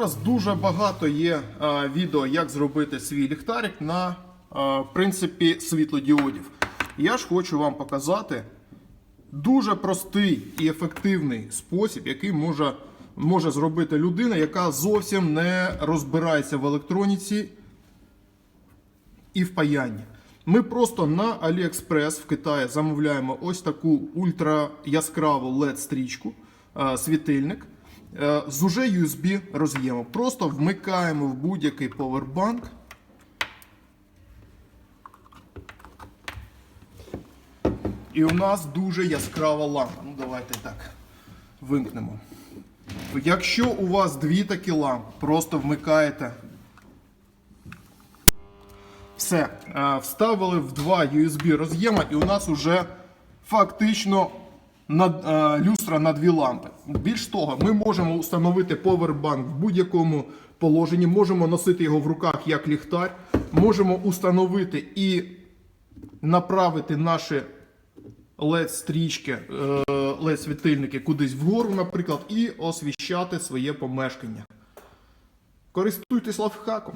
Зараз дуже багато є е, відео, як зробити свій ліхтарик на е, принципі світлодіодів. Я ж хочу вам показати дуже простий і ефективний спосіб, який може, може зробити людина, яка зовсім не розбирається в електроніці і в паянні. Ми просто на AliExpress в Китаї замовляємо ось таку ультра яскраву LED стрічку, е, світильник з уже USB роз'ємом. Просто вмикаємо в будь-який повербанк. І у нас дуже яскрава лампа. Ну давайте так вимкнемо. Якщо у вас дві такі лампи, просто вмикаєте все, е, вставили в два USB роз'єма, і у нас вже фактично е, люстра на дві лампи. Більш того, ми можемо встановити повербанк в будь-якому положенні, можемо носити його в руках як ліхтар, можемо установити і направити наші LED-стрічки, е, LED-світильники кудись вгору, наприклад, і освіщати своє помешкання. Користуйтесь лайфхаком.